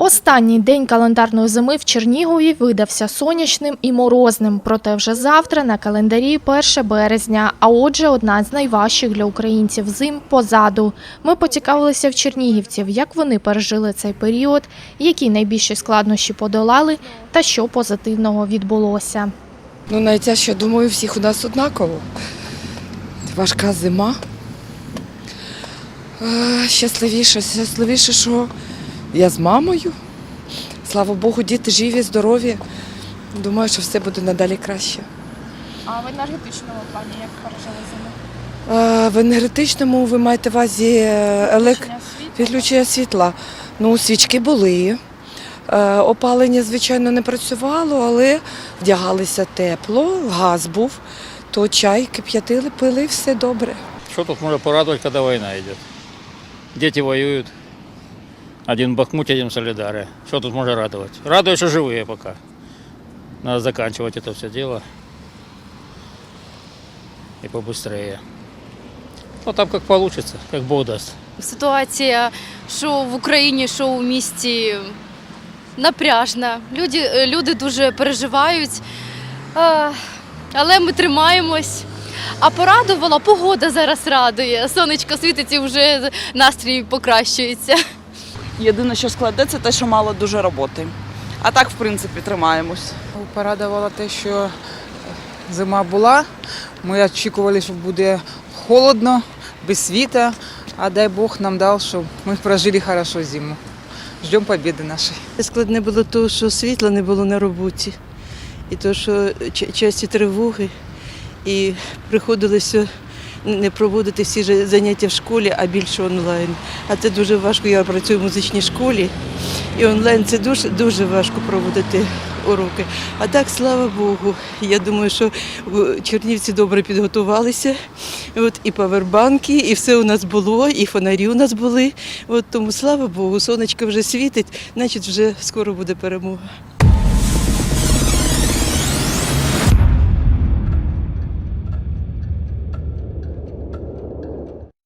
Останній день календарної зими в Чернігові видався сонячним і морозним. Проте вже завтра на календарі 1 березня. А отже, одна з найважчих для українців зим позаду. Ми поцікавилися в чернігівців, як вони пережили цей період, які найбільші складнощі подолали та що позитивного відбулося. Ну, найтяжче, думаю, всіх у нас однаково. Важка зима. Е, Щасливіше, щасливіше, що я з мамою. Слава Богу, діти живі, здорові. Думаю, що все буде надалі краще. А в енергетичному плані як пережили зиму? Е, В енергетичному ви маєте в увазі е, елек... відключення світла. Ну, свічки були. Е, Опалення, звичайно, не працювало, але вдягалися тепло, газ був, то чай кип'ятили, пили, все добре. Что тут можно порадовать, когда война идет? Дети воюют. Один в Бахмуте, один в Солидаре. Что тут можно радовать? Радуют, что живые пока. Надо заканчивать это все дело. И побыстрее. Ну там как получится, как Бог даст. Ситуація, що в Україні, що у місті напряжна. Люди, е, люди дуже переживають, Е, але ми тримаємось. А порадувала, погода зараз радує. Сонечко світить і вже настрій покращується. Єдине, що складе, це те, що мало дуже роботи. А так, в принципі, тримаємось. Порадувало те, що зима була. Ми очікували, що буде холодно, без світа. А дай Бог нам дав, щоб ми прожили хорошо зиму. Ждемо побіди нашої. Складне було те, що світла не було на роботі, і то, що часті тривоги, і приходилося не проводити всі ж заняття в школі, а більше онлайн. А це дуже важко. Я працюю в музичній школі, і онлайн це дуже, дуже важко проводити уроки. А так, слава Богу, я думаю, що Чернівці добре підготувалися. От і павербанки, і все у нас було, і фонарі у нас були. От тому слава Богу, сонечко вже світить, значить вже скоро буде перемога.